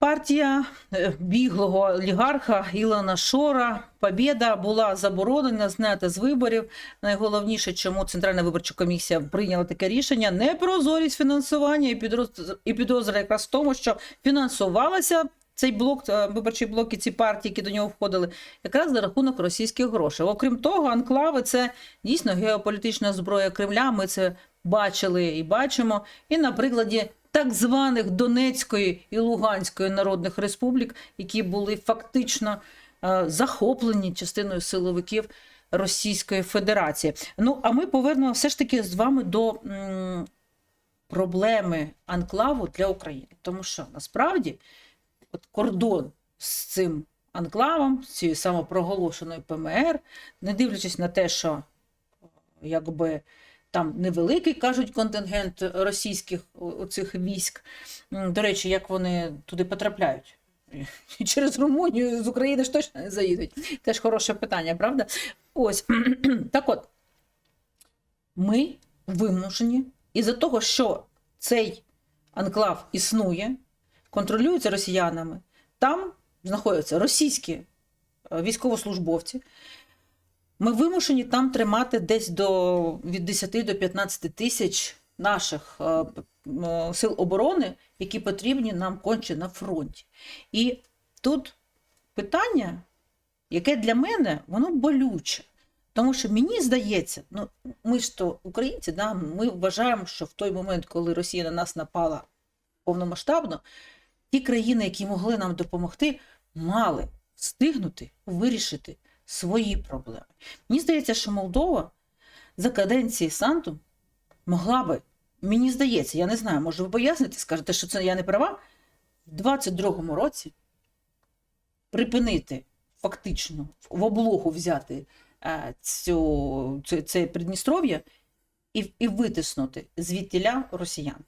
Партія е, біглого олігарха Ілона Шора Побєда була заборонена, знята з виборів. Найголовніше, чому Центральна виборча комісія прийняла таке рішення: непрозорість фінансування і підроз- і підозра якраз в тому, що фінансувалася цей блок, е, виборчий блок і ці партії, які до нього входили, якраз за рахунок російських грошей. Окрім того, анклави це дійсно геополітична зброя Кремля. Ми це бачили і бачимо. І на прикладі так званих Донецької і Луганської народних республік, які були фактично е, захоплені частиною силовиків Російської Федерації. Ну а ми повернемо все ж таки з вами до проблеми анклаву для України, тому що насправді от кордон з цим анклавом, з цією самопроголошеною ПМР, не дивлячись на те, що якби там невеликий, кажуть, контингент російських оцих військ. До речі, як вони туди потрапляють? Через Румунію з України ж точно не заїдуть. Теж хороше питання, правда? Ось так от, ми вимушені із-за того, що цей анклав існує, контролюється росіянами, там знаходяться російські е, військовослужбовці. Ми вимушені там тримати десь до від 10 до 15 тисяч наших е, е, сил оборони, які потрібні нам конче на фронті. І тут питання, яке для мене, воно болюче. Тому що мені здається, ну ми ж то українці, да, ми вважаємо, що в той момент, коли Росія на нас напала повномасштабно, ті країни, які могли нам допомогти, мали встигнути вирішити свої проблеми. Мені здається, що Молдова за каденції Санту могла би, мені здається, я не знаю, може ви поясните, скажете, що це я не права, в 22-му році припинити фактично в облогу взяти е, цю, це, це Придністров'я і, і витиснути звідтіля росіян.